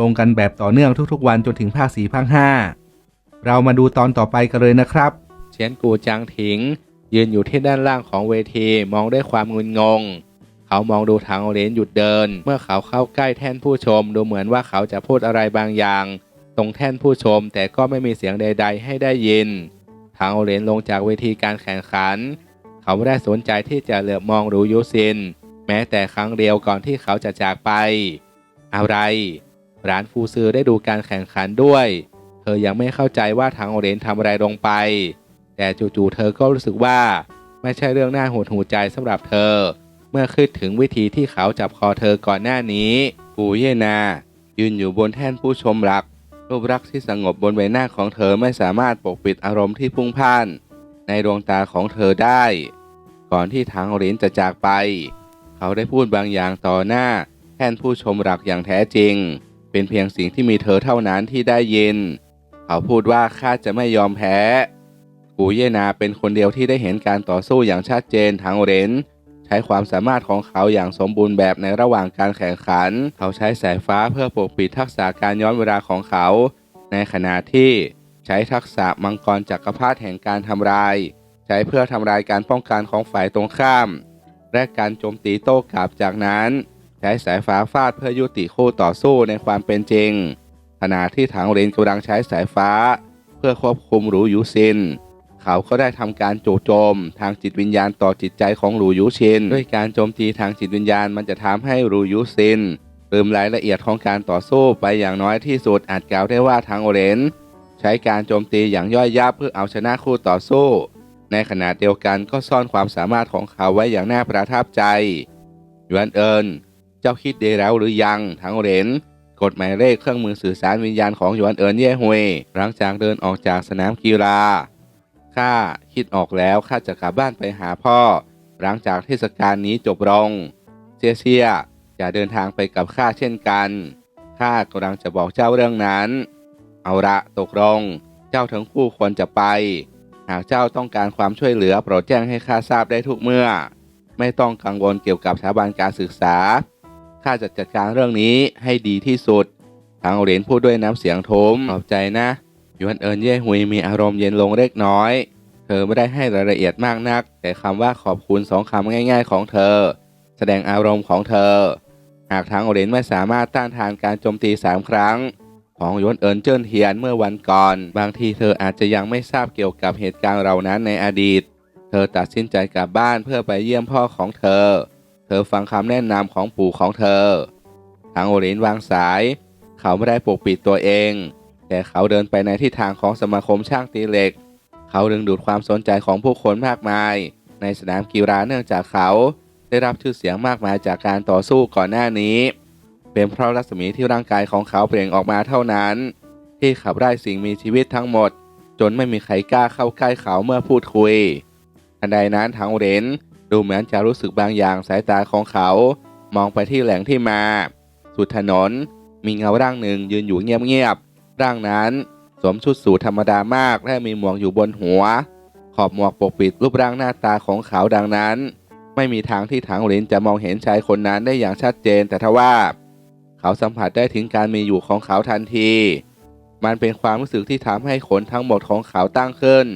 ลงกันแบบต่อเนื่องทุกๆ วันจนถึงภาคสี่ภาคห้าเรามาดูตอนต่อไปกันเลยนะครับเฉียนกูจางถิง ยืนอยู่ที่ด้านล่างของเวทีมองด้วยความงุนงง เขามองดูทางเหรนหยุดเดิน เมื่อเขาเข้าใกล้แท่นผู้ชม ดูเหมือนว่าเขาจะพูดอะไรบางอย่าง ตรงแท่นผู้ชมแต่ก็ไม่มีเสียงใด ๆ ให้ได้ยิน ทางเหรนลงจากเวทีการแข่งขัน เขาไม่ได้สนใจที่จะเหลือบมองรูยุซิน แม้แต่ครั้งเดียวก่อนที่เขาจะจากไป อะไร ร้านฟูซือได้ดูการแข่งขันด้วย เธอยังไม่เข้าใจว่าทางโอเรนทำอะไรลงไป แต่จู่ๆเธอก็รู้สึกว่าไม่ใช่เรื่องน่าหดหูใจสำหรับเธอ เมื่อคิดถึงวิธีที่เขาจับคอเธอก่อนหน้านี้ปูเยนา ยืนอยู่บนแท่นผู้ชมรัก รูปรักษ์ที่สงบบนใบหน้าของเธอไม่สามารถปกปิดอารมณ์ที่พุ่งพ่าน ในดวงตาของเธอได้ ก่อนที่ทางเรนจะจากไป เขาได้พูดบางอย่างต่อหน้าแท่นผู้ชมรักอย่างแท้จริง เป็นเพียงสิ่งที่มีเธอเท่านั้นที่ได้ยิน เขาพูดว่าข้าจะไม่ยอมแพ้กูเยนาเป็นคนเดียวที่ได้เห็นการต่อสู้อย่างชัดเจนทางเรนใช้ความสามารถของเขาอย่างสมบูรณ์แบบในระหว่างการแข่งขัน เขาใช้สายฟ้าเพื่อปกปิดทักษะการย้อนเวลาของเขา ในขณะที่ใช้ทักษะมังกรจักรพรรดิแห่งการทำลาย ใช้เพื่อทำลายการป้องกันของฝ่ายตรงข้าม และการโจมตีโต้กลับจากนั้น ใช้สายฟ้าฟาดเพื่อยุติคู่ต่อสู้ในความเป็นจริง ขณะที่ถังเรนกำลังใช้สายฟ้า เพื่อควบคุมหรูยูซิน เขาก็ได้ทำการโจโจมทางจิตวิญญาณต่อจิตใจของหรูยูชิน ด้วยการโจมตีทางจิตวิญญาณมันจะทำให้หรูยูซินลืมรายละเอียดของการต่อสู้ไปอย่างน้อยที่สุดอาจกล่าวได้ว่าทางโอเรนใช้การโจมตีอย่างย่อยยับเพื่อเอาชนะคู่ต่อสู้ ในขณะเดียวกันก็ซ่อนความสามารถของเขาไว้อย่างน่าประทับใจยวนเอิน เจ้าคิดดีแล้วหรือยังทางโอเรนกดหมายเลขเครื่องมือสื่อสารวิญญาณของหยวนเอินเย่ฮุยหลังจากเดินออกจากสนามกีฬาข้าคิดออกแล้วข้าจะกลับบ้านไปหาพ่อ หลังจากเทศกาลนี้จบลงเซียเซียจะเดินทางไปกับข้าเช่นกันข้ากำลังจะบอกเจ้าเรื่องนั้น เอาละตกลง เจ้าทั้งคู่ควรจะไป หากเจ้าต้องการความช่วยเหลือโปรดแจ้งให้ข้าทราบได้ทุกเมื่อ ไม่ต้องกังวลเกี่ยวกับสถาบันการศึกษา ข้าจะจัดการเรื่องนี้ให้ดีที่สุด ทางเหรียญพูดด้วยน้ำเสียงทุ้มขอบใจนะยวนเอินเย่ฮุยมีอารมณ์เย็นลงเล็กน้อย เธอไม่ได้ให้รายละเอียดมากนัก แต่คำว่าขอบคุณสองคำง่าย ๆ ของเธอ แสดงอารมณ์ของเธอ หากทางเหรียญไม่สามารถต้านทานการโจมตีสามครั้ง ของยวนเอินเจิ้นเทียนเมื่อวันก่อน บางทีเธออาจจะยังไม่ทราบเกี่ยวกับเหตุการณ์เหล่านั้นในอดีต เธอตัดสินใจกลับบ้านเพื่อไปเยี่ยมพ่อของเธอเธอฟังคำแนะนำของปู่ของเธอ ทางโอรินวางสาย เขาไม่ได้ปกปิดตัวเอง แต่เขาเดินไปในทิศทางของสมาคมช่างตีเหล็ก เขาดึงดูดความสนใจของผู้คนมากมาย ในสนามกีฬาเนื่องจากเขา ได้รับชื่อเสียงมากมายจากการต่อสู้ก่อนหน้านี้ เป็นเพราะรัศมีที่ร่างกายของเขาเปล่งออกมาเท่านั้น ที่ขับไล่สิ่งมีชีวิตทั้งหมด จนไม่มีใครกล้าเข้าใกล้เขาเมื่อพูดคุยทันใดนั้นทางเรน ดูเหมือนจะรู้สึกบางอย่างสายตาของเขา มองไปที่แหล่งที่มา สุดถนน มีเงาร่างหนึ่งยืนอยู่เงียบๆร่างนั้นสวมชุดสูทธรรมดามากและมีหมวกอยู่บนหัว ขอบหมวกปกปิดรูปร่างหน้าตาของเขาดังนั้น ไม่มีทางที่ถังหลินจะมองเห็นชายคนนั้นได้อย่างชัดเจนแต่ทว่า เขาสัมผัสได้ถึงการมีอยู่ของเขาทันที มันเป็นความรู้สึกที่ทำให้ขนทั้งหมดของเขาตั้งขึ้น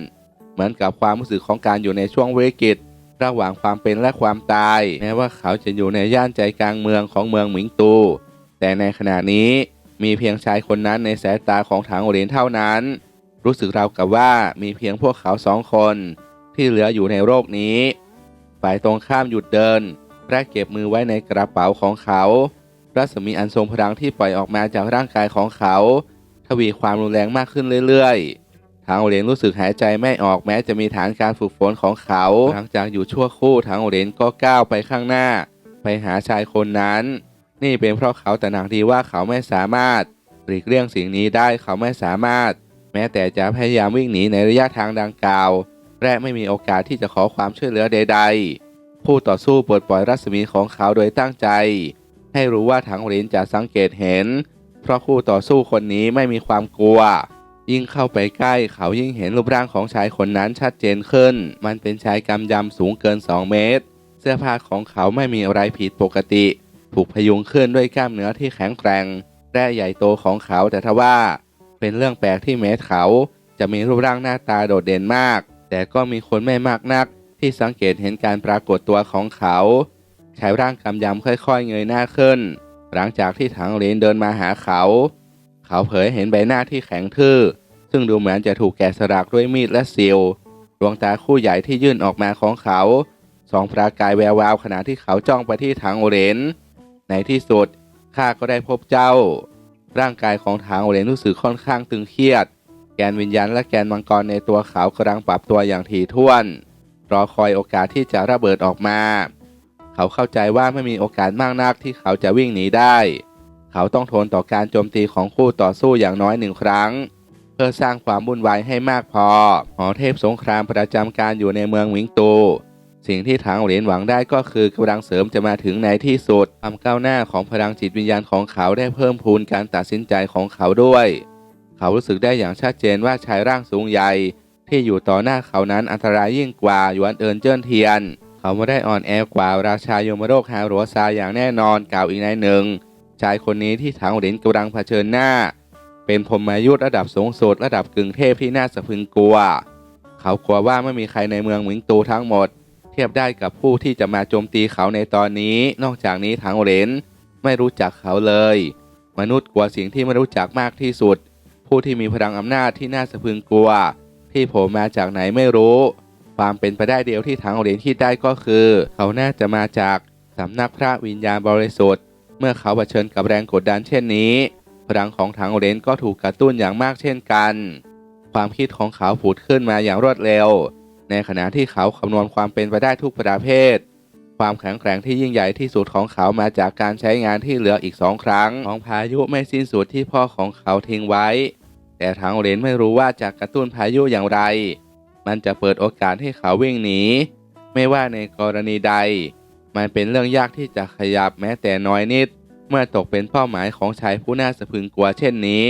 เหมือนกับความรู้สึกของการอยู่ในช่วงวิกฤต ระหว่างความเป็นและความตาย แม้ว่าเขาจะอยู่ในย่านใจกลางเมืองของเมืองหมิงตู แต่ในขณะนี้มีเพียงชายคนนั้นในสายตาของถังโอเรนเท่านั้น รู้สึกราวกับว่ามีเพียงพวกเขาสองคนที่เหลืออยู่ในโลกนี้ ฝ่ายตรงข้ามหยุดเดินและเก็บมือไว้ในกระเป๋าของเขา รัศมีอันทรงพลังที่ปล่อยออกมาจากร่างกายของเขา ทวีความรุนแรงมากขึ้นเรื่อยๆ ทางโอเรนรู้สึกหายใจไม่ออกแม้จะมีฐานการฝึกฝนของเขา หลังจากอยู่ชั่วครู่ทางโอเรนก็ก้าวไปข้างหน้า ไปหาชายคนนั้น นี่เป็นเพราะเขาแตระหนักดีว่าเขาไม่สามารถหลีกเลี่ยงสิ่งนี้ได้เขาไม่สามารถ แม้แต่จะพยายามวิ่งหนีในระยะทางดังกล่าว และไม่มีโอกาสที่จะขอความช่วยเหลือใด ๆ ผู้ต่อสู้ปลดปล่อยรัศมีของเขาโดยตั้งใจ ให้รู้ว่าถังเหรียญจะสังเกตเห็น เพราะคู่ต่อสู้คนนี้ไม่มีความกลัว ยิ่งเข้าไปใกล้เขายิ่งเห็นรูปร่างของชายคนนั้นชัดเจนขึ้น มันเป็นชายกำยำสูงเกิน 2 เมตร เสื้อผ้าของเขาไม่มีอะไรผิดปกติ ถูกพยุงขึ้นด้วยกล้ามเนื้อที่แข็งแกร่งและใหญ่โตของเขาแต่ทว่า เป็นเรื่องแปลกที่แม้เขาจะมีรูปร่างหน้าตาโดดเด่นมาก แต่ก็มีคนไม่มากนัก ที่สังเกตเห็นการปรากฏตัวของเขาชายร่างกำยำค่อยๆ เงยหน้าขึ้น หลังจากที่ถังเหรียญเดินมาหาเขา เขาเผยเห็นใบหน้าที่แข็งทื่อ ซึ่งดูเหมือนจะถูกแกะสลักด้วยมีดและซิลดวงตาคู่ใหญ่ที่ยื่นออกมาของเขาสองประกายแวววาวขณะที่เขาจ้องไปที่ถังโอเรียญในที่สุดข้าก็ได้พบเจ้า ร่างกายของถังโอเรียญรู้สึกค่อนข้างตึงเครียด แกนวิญญาณและแกนมังกรในตัวเขากำลังปรับตัวอย่างถี่ถ้วน รอคอยโอกาสที่จะระเบิดออกมา เขาเข้าใจว่าไม่มีโอกาสมากนักที่เขาจะวิ่งหนีได้ เขาต้องทนต่อการโจมตีของคู่ต่อสู้อย่างน้อยหนึ่งครั้ง เพื่อสร้างความวุ่นวายให้มากพอ หอเทพสงครามประจำการอยู่ในเมืองหวิงตู สิ่งที่ถังเหรียญหวังได้ก็คือกำลังเสริมจะมาถึงในที่สุดความก้าวหน้าของพลังจิตวิญญาณของเขาได้เพิ่มพูนการตัดสินใจของเขาด้วย เขารู้สึกได้อย่างชัดเจนว่าชายร่างสูงใหญ่ที่อยู่ต่อหน้าเขานั้นอันตรายยิ่งกว่าหยวนเอินเจิ้นเทียน เขาไม่ได้อ่อนแอกว่าราชายมโรคฮารัวซาอย่างแน่นอนกล่าวอีกนายหนึ่ง ชายคนนี้ที่ถังเหรียญกำลังเผชิญหน้า เป็นพรมายุทธระดับสูงสุดระดับกึ่งเทพที่น่าสะพึงกลัว เขากลัวว่าไม่มีใครในเมืองหมิงตูทั้งหมด เทียบได้กับผู้ที่จะมาโจมตีเขาในตอนนี้ นอกจากนี้ถังเหรียญไม่รู้จักเขาเลย มนุษย์กลัวสิ่งที่ไม่รู้จักมากที่สุด ผู้ที่มีพลังอำนาจที่น่าสะพึงกลัว ที่โผล่มาจากไหนไม่รู้ ความเป็นไปได้เดียวที่ถังเหรียญคิดได้ก็คือ เขาน่าจะมาจากสำนักพระวิญญาณบริสุทธิ์ เมื่อเขาเผชิญกับแรงกดดันเช่นนี้ พลังของถังเหรียญก็ถูกกระตุ้นอย่างมากเช่นกัน ความคิดของเขาผุดขึ้นมาอย่างรวดเร็ว ในขณะที่เขาคำนวณความเป็นไปได้ทุกประเภท ความแข็งแกร่งที่ยิ่งใหญ่ที่สุดของเขามาจากการใช้งานที่เหลืออีกสองครั้ง ของพายุไม่สิ้นสุดที่พ่อของเขาทิ้งไว้ แต่ถังเหรียญไม่รู้ว่าจะกระตุ้นพายุอย่างไร มันจะเปิดโอกาสให้เขาวิ่งหนีไม่ว่าในกรณีใด มันเป็นเรื่องยากที่จะขยับแม้แต่น้อยนิด เมื่อตกเป็นเป้าหมายของชายผู้น่าสะพึงกลัวเช่นนี้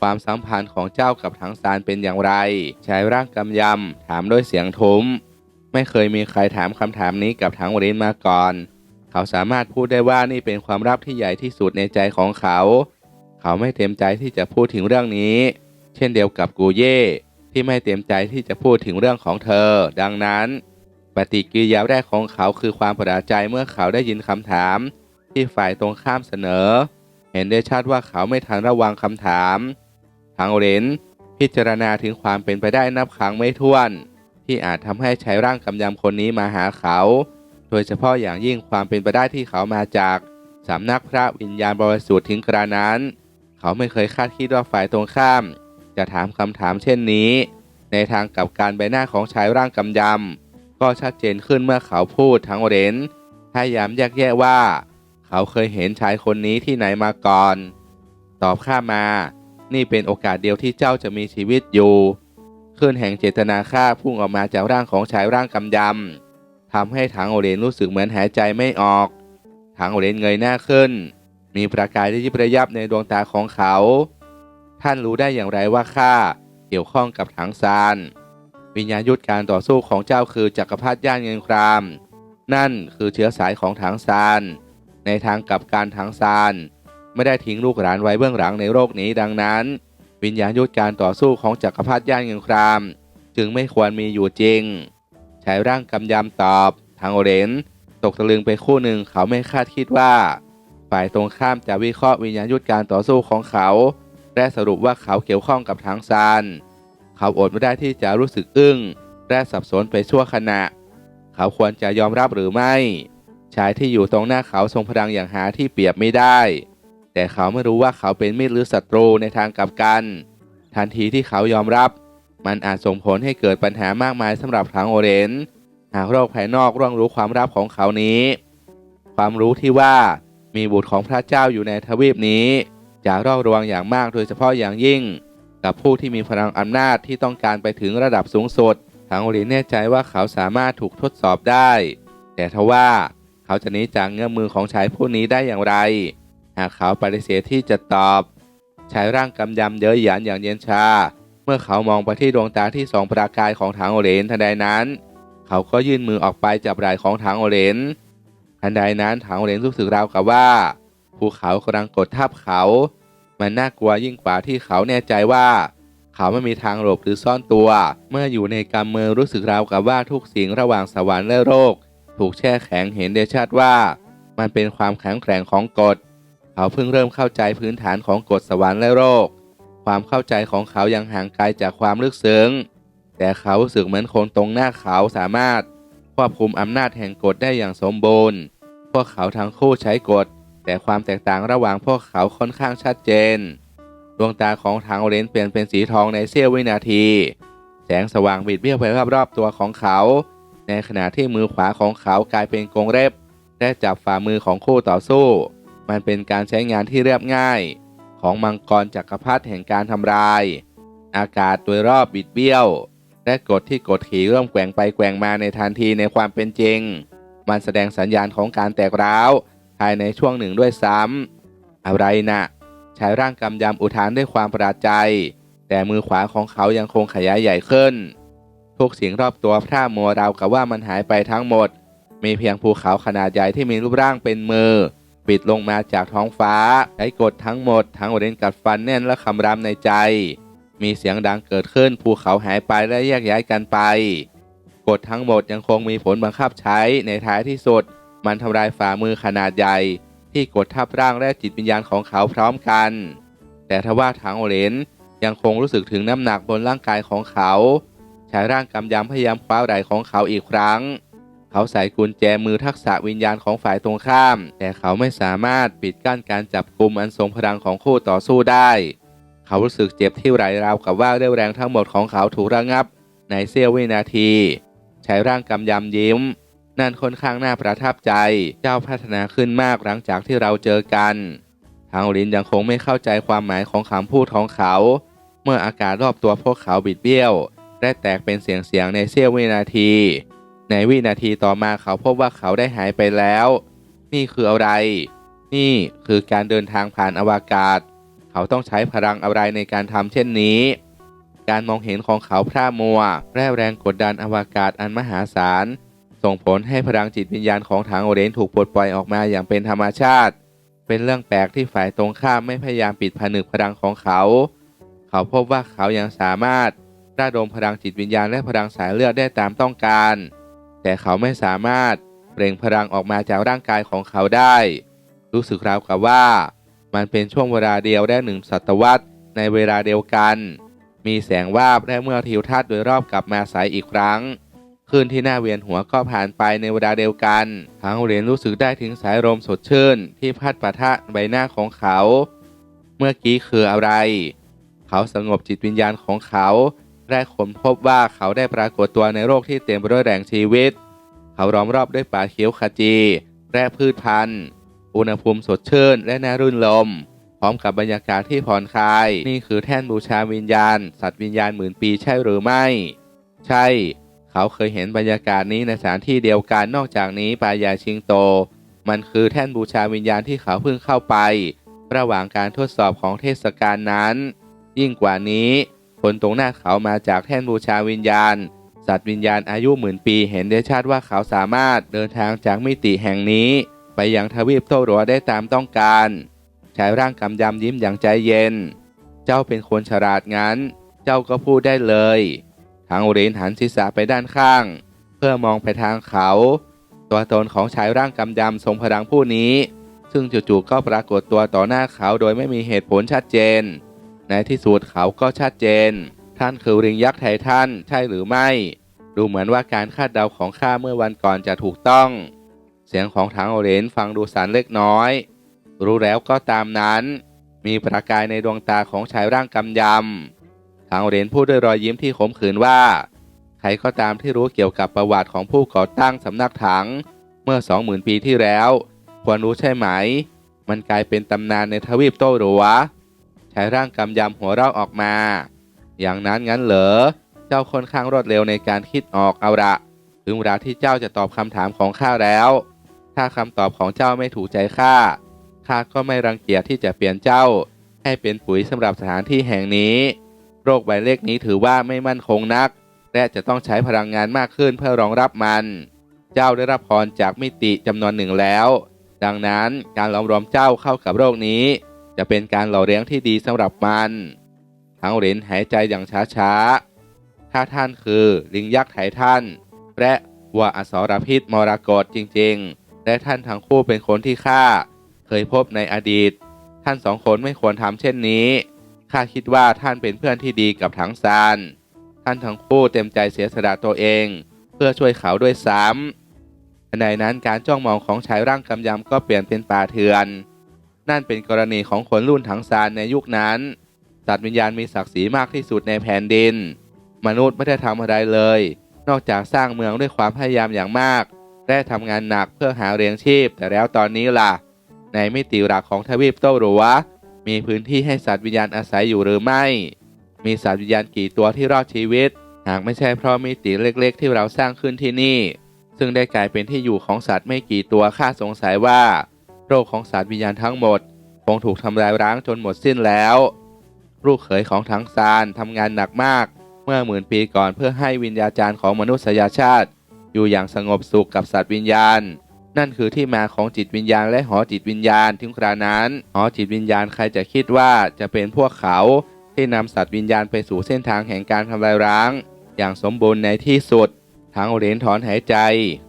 ความสัมพันธ์ของเจ้ากับถังซานเป็นอย่างไร ชายร่างกำยำถามด้วยเสียงทุ้ม ไม่เคยมีใครถามคำถามนี้กับถังวรินมาก่อน เขาสามารถพูดได้ว่านี่เป็นความลับที่ใหญ่ที่สุดในใจของเขา เขาไม่เต็มใจที่จะพูดถึงเรื่องนี้ เช่นเดียวกับกูเย่ที่ไม่เต็มใจที่จะพูดถึงเรื่องของเธอ ดังนั้น ปฏิกิริยาแรกของเขาคือความประหลาดใจเมื่อเขาได้ยินคำถาม ที่ฝ่ายตรงข้ามเสนอ เห็นได้ชัดว่าเขาไม่ทันระวังคำถาม ทางเรนพิจารณาถึงความเป็นไปได้นับครั้งไม่ถ้วน ที่อาจทำให้ใช้ร่างกำยำคนนี้มาหาเขา โดยเฉพาะอย่างยิ่งความเป็นไปได้ที่เขามาจากสำนักพระวิญญาณบริสุทธิ์ถึงกระนั้น เขาไม่เคยคาดคิดว่าฝ่ายตรงข้าม จะถามคำถามเช่นนี้ ในทางกับการใบหน้าของชายร่างกำยำ ก็ชัดเจนขึ้นเมื่อเขาพูดทั้งเรนพยายามแยกแยะว่า เขาเคยเห็นชายคนนี้ที่ไหนมาก่อน ตอบข้ามา นี่เป็นโอกาสเดียวที่เจ้าจะมีชีวิตอยู่ขึ้นแห่งเจตนาฆ่าพุ่งออกมาจากร่างของชายร่างกำยำทำให้ถังโอเรนรู้สึกเหมือนหายใจไม่ออกถังโอเรนเงยหน้าขึ้น มีประกายที่ยิบระยับในดวงตาของเขา ท่านรู้ได้อย่างไรว่าข้าเกี่ยวข้องกับถังซาน วิญญาณยุทธการต่อสู้ของเจ้าคือจักรพรรดิย่านเงินคราม นั่นคือเชื้อสายของถังซาน ในทางกลับการถังซาน ไม่ได้ทิ้งลูกหลานไว้เบื้องหลังในโลกนี้ดังนั้น วิญญาณยุทธการต่อสู้ของจักรพรรดิย่านเงินคราม จึงไม่ควรมีอยู่จริงชายร่างกำยำตอบ ทางโอเรนตกตะลึงไปคู่หนึ่งเขาไม่คาดคิดว่า ฝ่ายตรงข้ามจะวิเคราะห์วิญญาณยุทธการต่อสู้ของเขา และสรุปว่าเขาเกี่ยวข้องกับทางซาน เขาอดไม่ได้ที่จะรู้สึกอึ้งและสับสนไปชั่วขณะ เขาควรจะยอมรับหรือไม่ ชายที่อยู่ตรงหน้าเขาทรงพลังอย่างหาที่เปรียบไม่ได้ แต่เขาไม่รู้ว่าเขาเป็นมิตรหรือศัตรูในทางกลับกัน ทันทีที่เขายอมรับ มันอาจส่งผลให้เกิดปัญหามากมายสำหรับทางโอเรนหากโรคภายนอกร่วงรู้ความลับของเขานี้ ความรู้ที่ว่ามีบุตรของพระเจ้าอยู่ในทวีปนี้จะรอบรวงอย่างมากโดยเฉพาะอย่างยิ่ง กับผู้ที่มีพลังอำนาจที่ต้องการไปถึงระดับสูงสุดทางโอรินแน่ใจว่าเขาสามารถถูกทดสอบได้ แต่ทว่าเขาจะหนีจากเงื้อมมือของชายผู้นี้ได้อย่างไร หากเขาปฏิเสธที่จะตอบชายร่างกำยำเย้ยหยันอย่างเย็นชา เมื่อเขามองไปที่ดวงตาที่สองประกายของทางโอเรนทันใดนั้น เขาก็ยื่นมือออกไปจับไหล่ของทางโอเรนทันใดนั้นทางโอเรนรู้สึกราวกับว่า ภูเขากำลังกดทับเขา มันน่ากลัวยิ่งกว่าที่เขาแน่ใจว่า เขาไม่มีทางหลบหรือซ่อนตัว เมื่ออยู่ในกำมือรู้สึกราวกับว่าทุกสิ่งระหว่างสวรรค์และโลกถูกแช่แข็งเห็นได้ชัดว่า มันเป็นความแข็งแกร่งของกฎ เขาเพิ่งเริ่มเข้าใจพื้นฐานของกฎสวรรค์และโลกความเข้าใจของเขายังห่างไกลจากความลึกซึ้ง แต่เขารู้สึกเหมือนคนตรงหน้าเขาสามารถควบคุมอำนาจแห่งกฎได้อย่างสมบูรณ์ พวกเขาทั้งคู่ใช้กฎ แต่ความแตกต่างระหว่างพวกเขาค่อนข้างชัดเจน ดวงตาของทางโอเรนเปลี่ยนเป็นสีทองในเสี้ยววินาที แสงสว่างบิดเบี้ยวไปรอบๆตัวของเขา ในขณะที่มือขวาของเขากลายเป็นกรงเล็บและจับฝ่ามือของคู่ต่อสู้ มันเป็นการใช้งานที่เรียบง่าย ของมังกรจักรพรรดิแห่งการทำลาย อากาศโดยรอบบิดเบี้ยว และกดที่กดขี่เริ่มแกว่งไปแกว่งมาในทันทีในความเป็นจริง มันแสดงสัญญาณของการแตกร้าวายในช่วงหนึ่งด้วยซ้ำอะไรนะชายร่างกำยำอุทานด้วยความประหลาดใจ แต่มือขวาของเขายังคงขยายใหญ่ขึ้น ทุกสิ่งรอบตัวพร่ามัวราวกับว่ามันหายไปทั้งหมด มีเพียงภูเขาขนาดใหญ่ที่มีรูปร่างเป็นมือ ปิดลงมาจากท้องฟ้าใช้กดทั้งหมด ทั้งอเรนกัดฟันแน่นและคำรามในใจ มีเสียงดังเกิดขึ้นภูเขาหายไปและแยกย้ายกันไปกฎทั้งหมดยังคงมีผลบังคับใช้ในท้ายที่สุด มันทำลายฝ่ามือขนาดใหญ่ ที่กดทับร่างและจิตวิญญาณของเขาพร้อมกัน แต่ทว่าทางโอเรนยังคงรู้สึกถึงน้ำหนักบนร่างกายของเขาใชายร่างกำยำพยายามคว้าไหล่ของเขาอีกครั้ง เขาใส่กุญแจมือทักษะวิญญาณของฝ่ายตรงข้าม แต่เขาไม่สามารถปิดกั้นการจับกลุ่มอันทรงพลังของคู่ต่อสู้ได้ เขารู้สึกเจ็บที่ไหล่ราวกับว่าเรี่ยวแรงทั้งหมดของเขาถูกระงับ ในเสี้ยววินาที ใชายร่างกำยำยิ้ม นั่นค่อนข้างน่าประทับใจ เจ้าพัฒนาขึ้นมากหลังจากที่เราเจอกัน ทางลินยังคงไม่เข้าใจความหมายของคำพูดของเขา เมื่ออากาศรอบตัวพวกเขาบิดเบี้ยวและแตกเป็นเสียงเสียงในเสี้ยววินาที ในวินาทีต่อมาเขาพบว่าเขาได้หายไปแล้ว นี่คืออะไร นี่คือการเดินทางผ่านอวกาศ เขาต้องใช้พลังอะไรในการทำเช่นนี้ การมองเห็นของเขาพร่ามัวและแรงกดดันอวกาศอันมหาศาล ส่งผลให้พลังจิตวิญญาณของทางโอเรนถูกปลดปล่อยออกมาอย่างเป็นธรรมชาติ เป็นเรื่องแปลกที่ฝ่ายตรงข้ามไม่พยายามปิดผนึกพลังของเขา เขาพบว่าเขายังสามารถระดมพลังจิตวิญญาณและพลังสายเลือดได้ตามต้องการ แต่เขาไม่สามารถเปล่งพลังออกมาจากร่างกายของเขาได้ รู้สึกราวกับว่า มันเป็นช่วงเวลาเดียวได้หนึ่งศตวรรษในเวลาเดียวกัน มีแสงวาบและเมื่อทิวทัศน์โดยรอบกลับมาใสอีกครั้ง คืนที่น่าเวียนหัวก็ผ่านไปในเวลาเดียวกันทางเหรียญรู้สึกได้ถึงสายลมสดชื่น ที่พัดปะทะใบหน้าของเขา เมื่อกี้คืออะไร เขาสงบจิตวิญญาณของเขาและค้นพบว่าเขาได้ปรากฏตัวในโลกที่เต็มไปด้วยแรงชีวิต เขาล้อมรอบด้วยป่าเขียวขจีและพืชพันธุ์ อุณหภูมิสดชื่นและน่ารื่นรมพร้อมกับบรรยากาศที่ผ่อนคลาย นี่คือแท่นบูชาวิญญาณ สัตว์วิญญาณหมื่นปีใช่หรือไม่ ใช่ เขาเคยเห็นบรรยากาศนี้ในสถานที่เดียวกันนอกจากนี้ปายาชิงโต มันคือแท่นบูชาวิญญาณที่เขาเพิ่งเข้าไป ระหว่างการทดสอบของเทศกาลนั้น ยิ่งกว่านี้ คนตรงหน้าเขามาจากแท่นบูชาวิญญาณ สัตว์วิญญาณอายุหมื่นปีเห็นได้ชัดว่าเขาสามารถเดินทางจากมิติแห่งนี้ ไปยังทวีปโตรัวได้ตามต้องการชายร่างกำยำยิ้มอย่างใจเย็น เจ้าเป็นคนฉลาดงั้น เจ้าก็พูดได้เลย ทางเรนหันศีรษะไปด้านข้าง เพื่อมองไปทางเขา ตัวตนของชายร่างกำยำทรงพลังผู้นี้ ซึ่งจู่ๆก็ปรากฏตัวต่อหน้าเขาโดยไม่มีเหตุผลชัดเจน ในที่สุดเขาก็ชัดเจน ท่านคือริงยักษ์ไททันใช่หรือไม่ ดูเหมือนว่าการคาดเดาของข้าเมื่อวันก่อนจะถูกต้อง เสียงของทางโอเรนฟังดูสารเล็กน้อย รู้แล้วก็ตามนั้น มีประกายในดวงตาของชายร่างกำยำางโอเรนพูดด้วยรอยยิ้มที่ขมขื่นว่า ใครก็ตามที่รู้เกี่ยวกับประวัติของผู้ก่อตั้งสำนักถัง เมื่อสองหมื่นปีที่แล้ว ควรรู้ใช่ไหม มันกลายเป็นตำนานในทวีปโต้หรือวใช้ร่างกำยำหัวเราะออกมา อย่างนั้นงั้นเหรอ เจ้าค่อนข้างรวดเร็วในการคิดออกเอาละถึงเวลาที่เจ้าจะตอบคำถามของข้าแล้ว ถ้าคำตอบของเจ้าไม่ถูกใจข้า ข้าก็ไม่รังเกียจที่จะเปลี่ยนเจ้า ให้เป็นปุ๋ยสำหรับสถานที่แห่งนี้ โรคใบเล็กนี้ถือว่าไม่มั่นคงนัก และจะต้องใช้พลังงานมากขึ้นเพื่อรองรับมัน เจ้าได้รับพรจากมิติจำนวนหนึ่งแล้ว ดังนั้นการหลอมรวมเจ้าเข้ากับโรคนี้ จะเป็นการหล่อเลี้ยงที่ดีสำหรับมัน ทั้งเหรนหายใจอย่างช้าๆถ้าท่านคือลิงยักษ์ไททันและว่าอสรพิษมรกตจริงๆ และท่านทั้งคู่เป็นคนที่ข้าเคยพบในอดีต ท่านสองคนไม่ควรทำเช่นนี้ ข้าคิดว่าท่านเป็นเพื่อนที่ดีกับถังซาน ท่านทั้งคู่เต็มใจเสียสละตัวเอง เพื่อช่วยเขาด้วยซ้ำทันใดนั้นการจ้องมองของชายร่างกำยำก็เปลี่ยนเป็นป่าเถื่อน นั่นเป็นกรณีของคนรุ่นถังซานในยุคนั้น สัตว์วิญญาณมีศักดิ์ศรีมากที่สุดในแผ่นดิน มนุษย์ไม่ได้ทำอะไรเลย นอกจากสร้างเมืองด้วยความพยายามอย่างมาก และทำงานหนักเพื่อหาเลี้ยงชีพ แต่แล้วตอนนี้ล่ะ ในมิติหลักของทวีปโตรือวะ มีพื้นที่ให้สัตว์วิญญาณอาศัยอยู่หรือไม่ มีสัตว์วิญญาณกี่ตัวที่รอดชีวิต หากไม่ใช่เพราะมิติเล็กๆ ที่เราสร้างขึ้นที่นี่ ซึ่งได้กลายเป็นที่อยู่ของสัตว์ไม่กี่ตัวข้าสงสัยว่า โรคของสัตว์วิญญาณทั้งหมดคงถูกทำลายร้างจนหมดสิ้นแล้ว ลูกเขยของทั้งซานทำงานหนักมาก เมื่อหมื่นปีก่อนเพื่อให้วิญญาจารย์ของมนุษยชาติ อยู่อย่างสงบสุขกับสัตว์วิญญาณ นั่นคือที่มาของจิตวิญญาณและหอจิตวิญญาณถึงครานั้น หอจิตวิญญาณใครจะคิดว่าจะเป็นพวกเขาที่นำสัตว์วิญญาณไปสู่เส้นทางแห่งการทำลายร้าง อย่างสมบูรณ์ในที่สุดทางเหรียญถอนหายใจ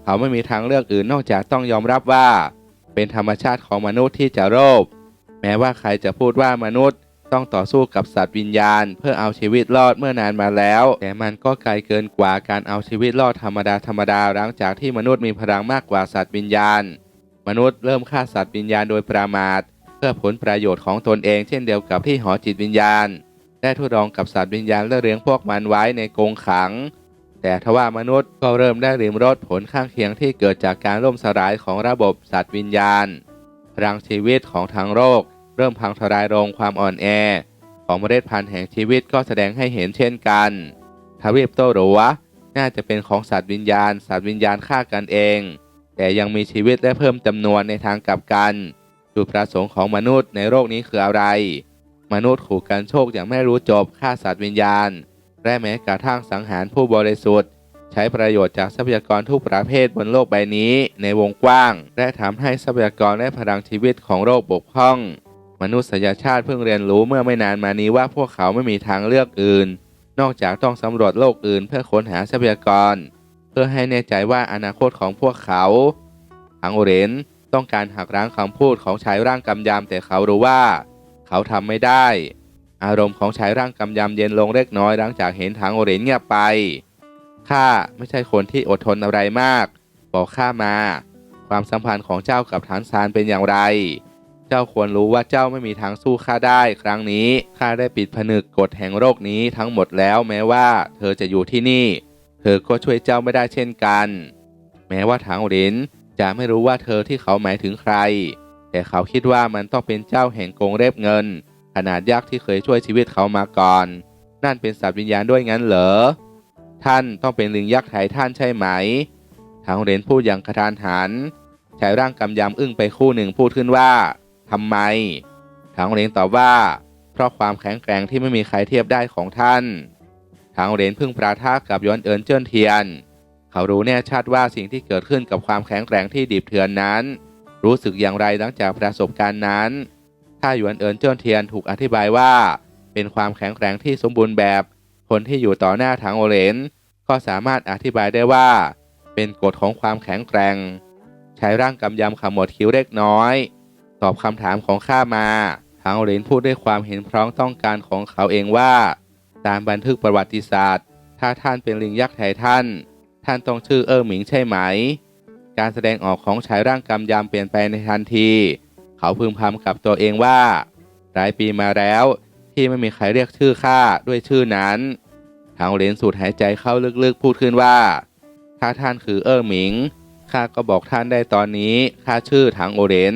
เขาไม่มีทางเลือกอื่นนอกจากต้องยอมรับว่า เป็นธรรมชาติของมนุษย์ที่จะโลภแม้ว่าใครจะพูดว่ามนุษย์ ต้องต่อสู้กับสัตว์วิญญาณ เพื่อเอาชีวิตรอดเมื่อนานมาแล้ว แต่มันก็ไกลเกินกว่าการเอาชีวิตรอดธรรมดาธรรมดาหลังจากที่มนุษย์มีพลังมากกว่าสัตว์วิญญาณ มนุษย์เริ่มฆ่าสัตว์วิญญาณโดยประมาท เพื่อผลประโยชน์ของตนเองเช่นเดียวกับที่หอจิตวิญญาณ ได้ทดลองกับสัตว์วิญญาณและเลี้ยงพวกมันไว้ในกรงขังแต่ทว่ามนุษย์ก็เริ่มได้ริมรสผลข้างเคียงที่เกิดจากการล่มสลายของระบบสัตว์วิญญาณพลังชีวิตของทางโลก เริ่มพังทลายลงความอ่อนแอ ของเมล็ดพันธุ์แห่งชีวิตก็แสดงให้เห็นเช่นกันทวีปโตหรือวน่าจะเป็นของสัตว์วิญญาณ สัตว์วิญญาณฆ่ากันเอง แต่ยังมีชีวิตและเพิ่มจำนวนในทางกลับกันจุดประสงค์ของมนุษย์ในโลกนี้คืออะไร มนุษย์ขู่กันโชคอย่างไม่รู้จบฆ่าสัตว์วิญญาณ และแม้กระทั่งสังหารผู้บริสุทธิ์ ใช้ประโยชน์จากทรัพยากรทุกประเภทบนโลกใบนี้ในวงกว้าง และทำให้ทรัพยากรและพลังชีวิตของโลกบกพร่อง มนุษยชาติเพิ่งเรียนรู้เมื่อไม่นานมานี้ว่าพวกเขาไม่มีทางเลือกอื่น นอกจากต้องสำรวจโลกอื่น เพื่อค้นหาทรัพยากร เพื่อให้แน่ใจว่าอนาคตของพวกเขาทังโอเรนต้องการหักล้างคำพูดของชายร่างกำยำแต่เขารู้ว่า เขาทำไม่ได้ อารมณ์ของชายร่างกำยำเย็นลงเล็กน้อยหลังจากเห็นทางโอเรนเงียบไปข้าไม่ใช่คนที่อดทนอะไรมาก บอกข้ามา ความสัมพันธ์ของเจ้ากับฐานซานเป็นอย่างไร เจ้าควรรู้ว่าเจ้าไม่มีทางสู้ข้าได้ ครั้งนี้ข้าได้ปิดผนึกกฎแห่งโรคนี้ทั้งหมดแล้วแม้ว่า เธอจะอยู่ที่นี่ เธอก็ช่วยเจ้าไม่ได้เช่นกัน แม้ว่าทางหลินจะไม่รู้ว่าเธอที่เขาหมายถึงใคร แต่เขาคิดว่ามันต้องเป็นเจ้าแห่งกงเล็บเงิน ขนาดยักษ์ที่เคยช่วยชีวิตเขามาก่อน นั่นเป็นสัตว์วิญญาณด้วยงั้นเหรอ ท่านต้องเป็นลิงยักษ์ไทท่านใช่ไหมทางเรนพูดอย่างกระทานหันชายร่างกำยำอึ้งไปคู่หนึ่งพูดขึ้นว่า ทำไม ทางเหรนตอบว่า เพราะความแข็งแกร่งที่ไม่มีใครเทียบได้ของท่าน ทางเหรนพึ่งปราทะกับยวนเอินเจิ้นเทียน เขารู้แน่ชัดว่าสิ่งที่เกิดขึ้นกับความแข็งแกร่งที่ดิบเถื่อนนั้น รู้สึกอย่างไรหลังจากประสบการณ์นั้น ถ้าหยวนเอินเจิ้นเทียนถูกอธิบายว่า เป็นความแข็งแกร่งที่สมบูรณ์แบบ คนที่อยู่ต่อหน้าทางโอเลนก็สามารถอธิบายได้ว่า เป็นกฎของความแข็งแกร่ง ใช้ร่างกำยำขมวดคิ้วเล็กน้อย ตอบคำถามของข้ามาทางโอเลนพูดด้วยความเห็นพร้อมต้องการของเขาเองว่า ตามบันทึกประวัติศาสตร์ ถ้าท่านเป็นลิงยักษ์ไททันท่านต้องชื่อเออหมิงใช่ไหม การแสดงออกของชายร่างกำยำเปลี่ยนไปในทันที เขาพึมพำกับตัวเองว่า หลายปีมาแล้ว ที่ไม่มีใครเรียกชื่อข้าด้วยชื่อนั้นทางเหรียญสูดหายใจเข้าลึกๆพูดขึ้นว่า ถ้าท่านคือเออหมิงข้าก็บอกท่านได้ตอนนี้ข้าชื่อถังโอเรน